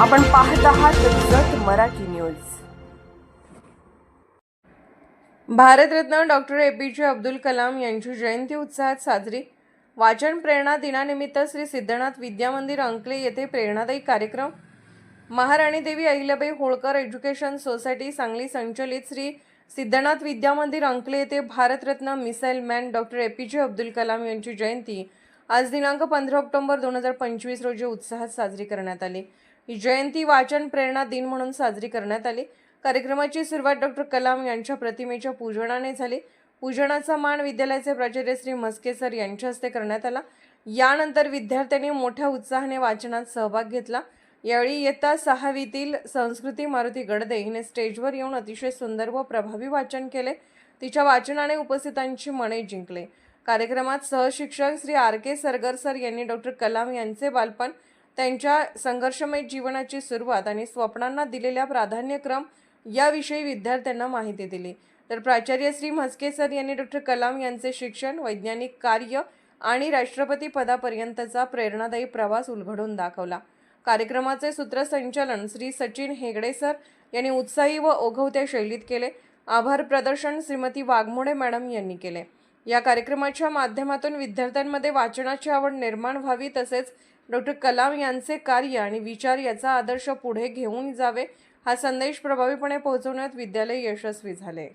आपण पाहत आहात Jath Marathi news. Bharat Ratna doctor A P J Abdul Kalam यांची जयंती उत्साहात साजरी. वाचन प्रेरणा दिनानिमित्त श्री सिद्धनाथ विद्या मंदिर अंकले येथे प्रेरणादायी कार्यक्रम. महाराणी देवी अहिल्याबाई होळकर एज्युकेशन सोसायटी सांगली संचलित श्री सिद्धनाथ विद्या मंदिर अंकले येथे Bharat Ratna missile man doctor A P J Abdul Kalam यांची जयंती आज दिनांक पंधरा ऑक्टोबर दोन हजार पंचवीस रोजी उत्साहात साजरी करण्यात आली. जयंती वाचन प्रेरणा दिन म्हणून साजरी करण्यात आली. कार्यक्रमाची सुरुवात डॉक्टर कलाम यांच्या प्रतिमेच्या पूजनाने झाली. पूजनाचा मान विद्यालयाचे प्राचार्य श्री म्हस्के सर यांच्या हस्ते करण्यात आला. यानंतर विद्यार्थ्यांनी मोठ्या उत्साहाने वाचनात सहभाग घेतला. यावेळी इयत्ता सहावीतील संस्कृती मारुती गडदे हिने स्टेजवर येऊन अतिशय सुंदर व प्रभावी वाचन केले. तिच्या वाचनाने उपस्थितांची मने जिंकले. कार्यक्रमात सहशिक्षक Shri R K Sargar sir यांनी डॉक्टर कलाम यांचे बालपण त्यांच्या संघर्षमय जीवनाची सुरुवात आणि स्वप्नांना दिलेल्या प्राधान्यक्रम याविषयी विद्यार्थ्यांना माहिती दिली. तर प्राचार्य श्री म्हस्के सर यांनी डॉक्टर कलाम यांचे शिक्षण वैज्ञानिक कार्य आणि राष्ट्रपती पदापर्यंतचा प्रेरणादायी प्रवास उलगडून दाखवला. कार्यक्रमाचे सूत्रसंचालन श्री सचिन हेगडे सर यांनी उत्साही व ओघवत्या शैलीत केले. आभार प्रदर्शन श्रीमती वाघमोडे मॅडम यांनी केले. या कार्यक्रमाच्या माध्यमातून विद्यार्थ्यांमध्ये वाचनाची आवड निर्माण व्हावी तसेच डॉक्टर कलाम यांचे कार्य आणि विचार याचा आदर्श पुढे घेऊन जावे हा संदेश प्रभावीपणे पोहोचवण्यात विद्यालय यशस्वी झाले.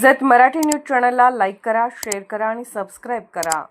जत मराठी न्यूज चॅनलला लाईक करा शेअर करा आणि सबस्क्राईब करा.